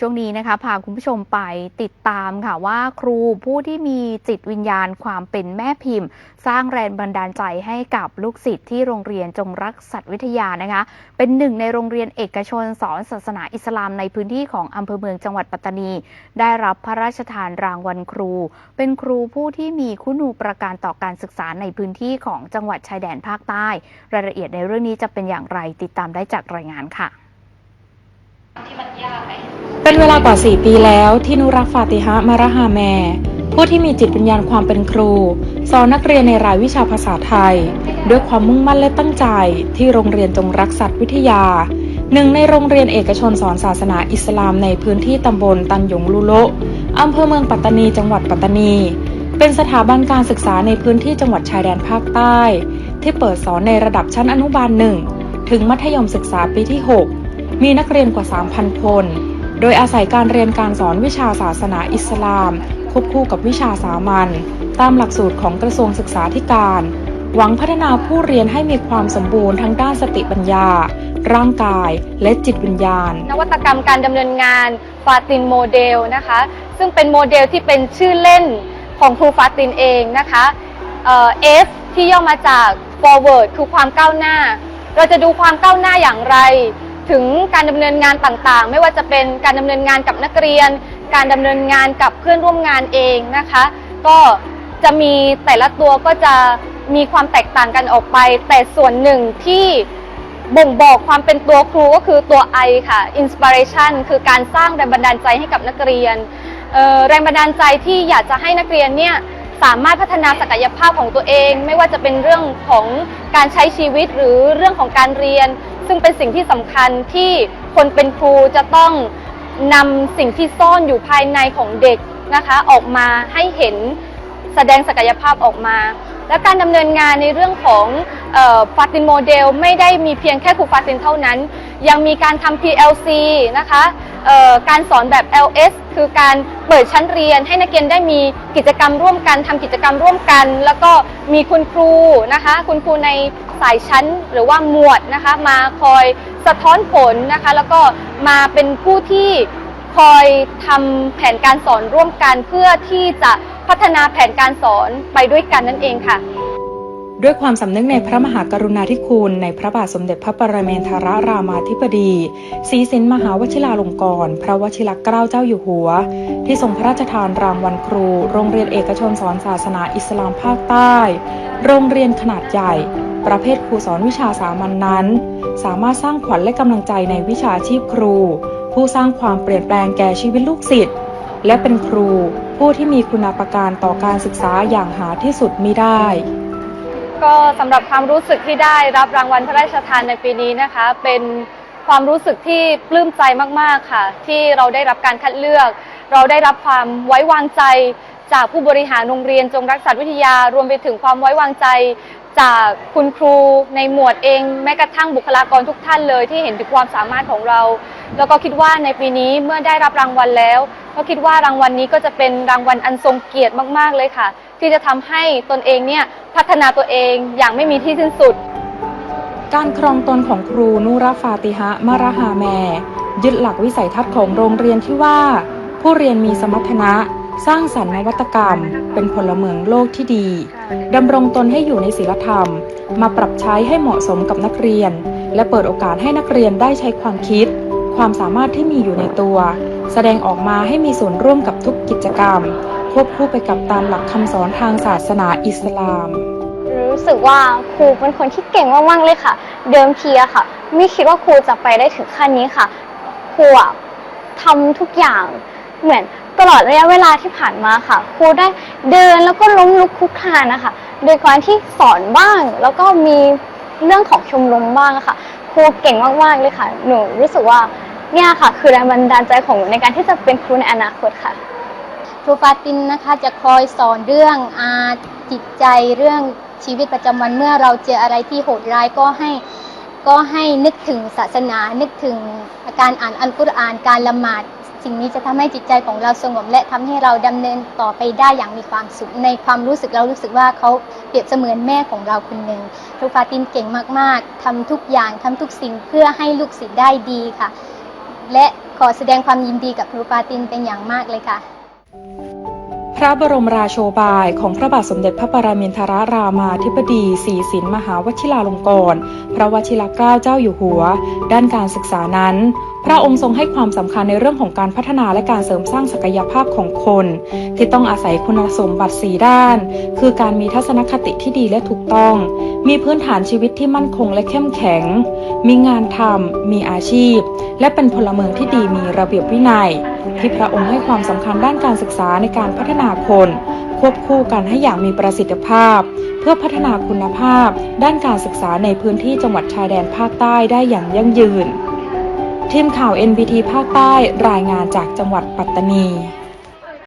ช่วงนี้นะคะพาคุณผู้ชมไปติดตามค่ะว่าครูผู้ที่มีจิตวิญญาณความเป็นแม่พิมพ์ สร้างแรงบันดาลใจให้กับลูกศิษย์ที่โรงเรียนจงรักสัตว์วิทยานะคะ เป็นหนึ่งในโรงเรียนเอกชนสอนศาสนาอิสลามในพื้นที่ของอำเภอเมืองจังหวัดปัตตานี ได้รับพระราชทานรางวัลครู เป็นครูผู้ที่มีคุณูประการต่อการศึกษาในพื้นที่ของจังหวัดชายแดนภาคใต้ รายละเอียดในเรื่องนี้จะเป็นอย่างไรติดตามได้จากรายงานค่ะ เป็นเวลากว่า 4 ปีแล้วที่นุรักฟาติฮะมารหาแมผู้ที่มีจิตวิญญาณความเป็นครู สอนนักเรียนในรายวิชาภาษาไทย ด้วยความมุ่งมั่นและตั้งใจที่โรงเรียนจงรักสัตว์วิทยา หนึ่งในโรงเรียนเอกชนสอนศาสนาอิสลามในพื้นที่ตำบลตันหยงลุโลอำเภอเมืองปัตตานี จังหวัดปัตตานี เป็นสถาบันการศึกษาในพื้นที่จังหวัดชายแดนภาคใต้ ที่เปิดสอนในระดับชั้นอนุบาลหนึ่งถึงมัธยมศึกษาปีที่ 6 มีนักเรียนกว่า 3,000 คน โดยอาศัยการเรียนการสอนวิชาศาสนาอิสลาม ควบคู่กับวิชาสามัญตามหลักสูตรของกระทรวงศึกษาธิการ หวังพัฒนาผู้เรียนให้มีความสมบูรณ์ทั้งด้านสติปัญญา ร่างกายและจิตวิญญาณ นวัตกรรมการดำเนินงานฟาตินโมเดลนะคะ ซึ่งเป็นโมเดลที่เป็นชื่อเล่นของครูฟาตินเองนะคะเอ่อ F ที่ย่อมาจาก forward คือความก้าวหน้า เราจะดูความก้าวหน้าอย่างไร ถึงการดำเนินงานต่างๆ ไม่ว่าจะเป็นการดำเนินงานกับนักเรียน การดำเนินงานกับเพื่อนร่วมงานเองนะคะ ก็จะมีแต่ละตัวก็จะมีความแตกต่างกันออกไป แต่ส่วนหนึ่งที่บ่งบอกความเป็นตัวครูก็คือตัว I ค่ะ inspiration คือการสร้างแรงบันดาลใจให้กับนักเรียนเอ่อแรงบันดาลใจที่อยากจะให้นักเรียนเนี่ยสามารถพัฒนาศักยภาพของตัวเอง ไม่ว่าจะเป็นเรื่องของการใช้ชีวิตหรือเรื่องของการเรียน ซึ่งเป็นสิ่งที่สำคัญที่คนเป็นครูจะต้องนำสิ่งที่ซ่อนอยู่ภายในของเด็กนะคะออกมาให้เห็นแสดงศักยภาพออกมา และการดำเนินงานในเรื่องของฟาตินโมเดลไม่ได้มีเพียงแค่ครูฟาตินเท่านั้น ยังมีการทำ PLC นะคะการสอนแบบ LS คือการเปิดชั้นเรียนให้นักเรียนได้มีกิจกรรมร่วมกันทำกิจกรรมร่วมกัน แล้วก็มีคุณครูนะคะคุณครูใน สายชั้นหรือว่าหมวดนะคะ มาคอยสะท้อนผลนะคะ แล้วก็มาเป็นผู้ที่คอยทำแผนการสอนร่วมกันเพื่อที่จะพัฒนาแผนการสอนไปด้วยกันนั่นเองค่ะ ด้วยความสำนึกในพระมหากรุณาธิคุณ ในพระบาทสมเด็จพระปรเมนทรรามาธิบดีศรีสินมหาวชิราลงกรณ์พระวชิรเกล้าเจ้าอยู่หัว ที่ทรงพระราชทานรางวัลครู โรงเรียนเอกชนสอนศาสนาอิสลามภาคใต้ โรงเรียนขนาดใหญ่ ประเภทครูสอนวิชาสามัญนนั้น สามารถสร้างขวัญและกำลังใจในวิชาชีพครู ผู้สร้างความเปลี่ยนแปลงแก่ชีวิตลูกศิษย์และเป็นครูผู้ที่มีคุณาประการต่อการศึกษาอย่างหาที่สุดมิได้ ก็สำหรับความรู้สึกที่ได้รับรางวัลพระราชทานในปีนี้นะคะ เป็นความรู้สึกที่ปลื้มใจมาก ๆ ค่ะ ที่เราได้รับการคัดเลือก เราได้รับความไว้วางใจจากผู้บริหารโรงเรียนจงรักสัตว์วิทยารวมไปถึงความไว้วางใจ จากคุณครูในหมวดเอง แม้กระทั่งบุคลากรทุกท่านเลยที่เห็นถึงความสามารถของเรา แล้วก็คิดว่าในปีนี้เมื่อได้รับรางวัลแล้ว ก็คิดว่ารางวัลนี้ก็จะเป็นรางวัลอันทรงเกียรติมาก ๆ เลยค่ะ ที่จะทำให้ตนเองเนี่ยพัฒนาตัวเองอย่างไม่มีที่สิ้นสุด การครองตนของครูนูราฟาติฮะมารหาแมยึดหลักวิสัยทัศน์ของโรงเรียนที่ว่า ผู้เรียนมีสมรรถนะ สร้างสรรค์นวัตกรรม เป็นพลเมืองโลกที่ดีดำรงตนให้อยู่ในศีลธรรม มาปรับใช้ให้เหมาะสมกับนักเรียน และเปิดโอกาสให้นักเรียนได้ใช้ความคิด ความสามารถที่มีอยู่ในตัว แสดงออกมาให้มีส่วนร่วมกับทุกกิจกรรม ควบคู่ไปกับตามหลักคำสอนทางศาสนาอิสลาม รู้สึกว่าครูเป็นคนที่เก่งมากๆเลยค่ะ เดิมทีอะค่ะ ไม่คิดว่าครูจะไปได้ถึงขั้นนี้ค่ะครูอะทำทุกอย่างเหมือน ตลอดระยะเวลาที่ผ่านมาค่ะ ครูได้เดินแล้วก็ล้มลุกคลุกคลานนะคะ โดยการที่สอนบ้างแล้วก็มีเรื่องของชมรมบ้างค่ะ ครูเก่งมากๆเลยค่ะ หนูรู้สึกว่าเนี่ยค่ะ คือแรงบันดาลใจของหนูในการที่จะเป็นครูในอนาคตค่ะ ครูฟาตินนะคะจะคอยสอนเรื่องอาจิตใจเรื่องชีวิตประจำวันเมื่อเราเจออะไรที่โหดร้ายก็ให้ ก็ให้นึกถึงศาสนา นึกถึงการอ่านอัลกุรอาน การละหมาด สิ่งนี้จะทำให้จิตใจของเราสงบ และทำให้เราดำเนินต่อไปได้อย่างมีความสุข ในความรู้สึกเรารู้สึกว่าเขาเปรียบเสมือนแม่ของเราคนหนึ่งครูฟาตินเก่งมาก ๆทำทุกอย่างทำทุกสิ่งเพื่อให้ลูกศิษย์ได้ดีค่ะ และขอแสดงความยินดีกับครูฟาตินเป็นอย่างมากเลยค่ะ พระบรมราโชบายของพระบาทสมเด็จพระปรมินทรรามาธิบดีศรีสินมหาวชิราลงกรณ์พระวชิรเกล้าเจ้าอยู่หัว ด้านการศึกษานั้น พระองค์ทรงให้ความสำคัญในเรื่องของการพัฒนาและการเสริมสร้างศักยภาพของคน ที่ต้องอาศัยคุณสมบัติสีด้าน คือการมีทัศนคติที่ดีและถูกต้อง มีพื้นฐานชีวิตที่มั่นคงและเข้มแข็ง มีงานทำมีอาชีพ และเป็นพลเมืองที่ดีมีระเบียบวินัย ที่พระองค์ให้ความสำคัญด้านการศึกษาในการพัฒนาคน ควบคู่กันให้อย่างมีประสิทธิภาพ เพื่อพัฒนาคุณภาพ ด้านการศึกษาในพื้นที่จังหวัดชายแดนภาคใต้ได้อย่างยั่งยืน ทีมข่าว NBT ภาคใต้รายงานจากจังหวัดปัตตานี